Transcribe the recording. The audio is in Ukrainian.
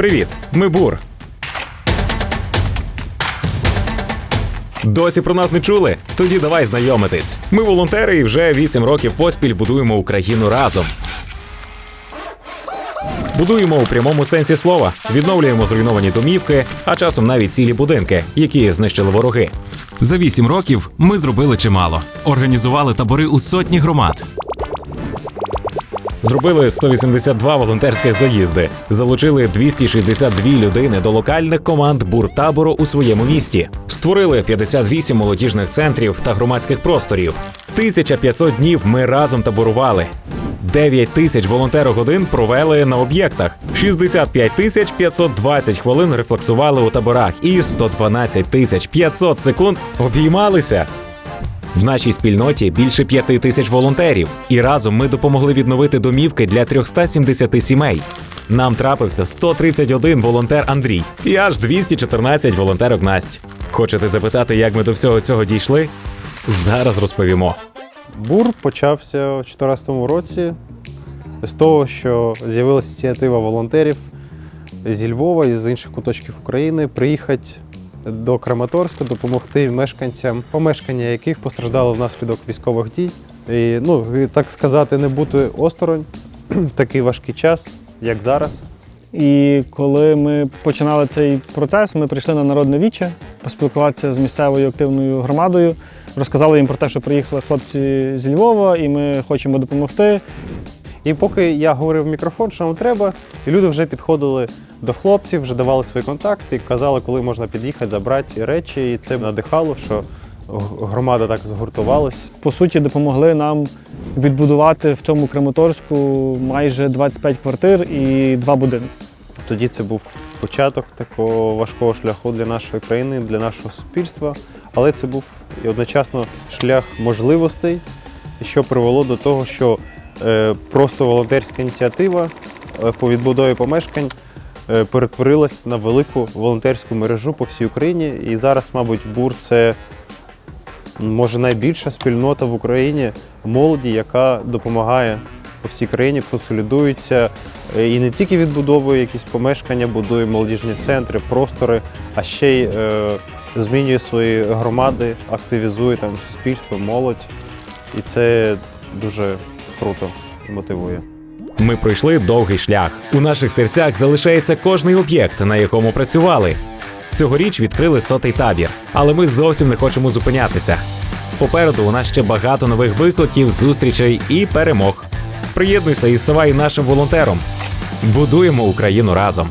Привіт, ми Бур. Досі про нас не чули? Тоді давай знайомитись. Ми волонтери і вже 8 років поспіль будуємо Україну разом. Будуємо у прямому сенсі слова, відновлюємо зруйновані домівки, а часом навіть цілі будинки, які знищили вороги. За вісім років ми зробили чимало. Організували табори у сотні громад. Зробили 182 волонтерських заїзди, залучили 262 людини до локальних команд буртабору у своєму місті, створили 58 молодіжних центрів та громадських просторів. 1500 днів ми разом таборували. 9 тисяч волонтерогодин провели на об'єктах, 65 тисяч 520 хвилин рефлексували у таборах і 112 тисяч 500 секунд обіймалися. В нашій спільноті більше п'яти тисяч волонтерів, і разом ми допомогли відновити домівки для 370 сімей. Нам трапився 131 волонтер Андрій і аж 214 волонтерок Насть. Хочете запитати, як ми до всього цього дійшли? Зараз розповімо. Бур почався у 2014 році з того, що з'явилася ініціатива волонтерів зі Львова і з інших куточків України приїхати до Краматорська допомогти мешканцям, помешкання яких постраждали внаслідок військових дій. І, ну, так сказати, не бути осторонь в такий важкий час, як зараз. І коли ми починали цей процес, ми прийшли на народне віче поспілкуватися з місцевою активною громадою. Розказали їм про те, що приїхали хлопці зі Львова, і ми хочемо допомогти. І поки я говорив в мікрофон, що нам треба, і люди вже підходили до хлопців, вже давали свої контакти казали, коли можна під'їхати, забрати речі. І це надихало, що громада так згуртувалась. По суті, допомогли нам відбудувати в цьому Краматорську майже 25 квартир і два будинки. Тоді це був початок такого важкого шляху для нашої країни, для нашого суспільства. Але це був і одночасно шлях можливостей, що привело до того, що просто волонтерська ініціатива е, по відбудові помешкань е, перетворилась на велику волонтерську мережу по всій Україні. І зараз, мабуть, бур це може найбільша спільнота в Україні молоді, яка допомагає по всій країні, консолідується е, і не тільки відбудовує якісь помешкання, будує молодіжні центри, простори, а ще й е, змінює свої громади, активізує там суспільство, молодь. І це дуже круто і мотивує. Ми пройшли довгий шлях. У наших серцях залишається кожний об'єкт, на якому працювали. Цьогоріч відкрили сотий табір, але ми зовсім не хочемо зупинятися. Попереду у нас ще багато нових викликів, зустрічей і перемог. Приєднуйся і ставай нашим волонтером. Будуємо Україну разом.